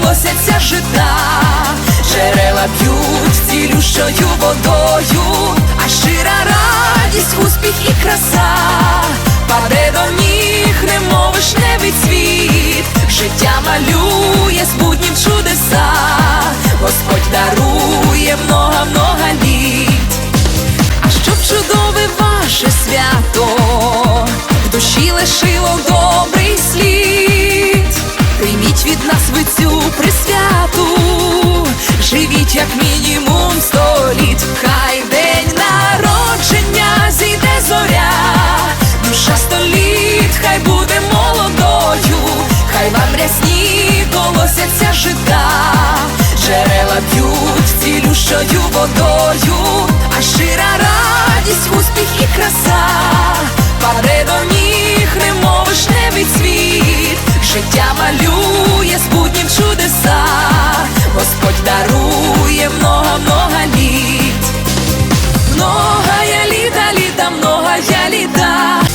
колосяться жита, джерела п'ють цілющою водою, а щира радість, успіх і краса, паде до ніг, немов вишневий цвіт, життя малює з буднім чудеса, Господь дарує много-много літ. А щоб чудове ваше свято, в душі лишило добрий слід. Як мінімум сто літ, хай день народження зійде зоря, душа сто літ, хай буде молодою, хай вам рясні колосяться жита, джерела п'ють цілющою водою, а щира радість, успіх і краса, паде до ніг, немов вишневий цвіт, життя я літаю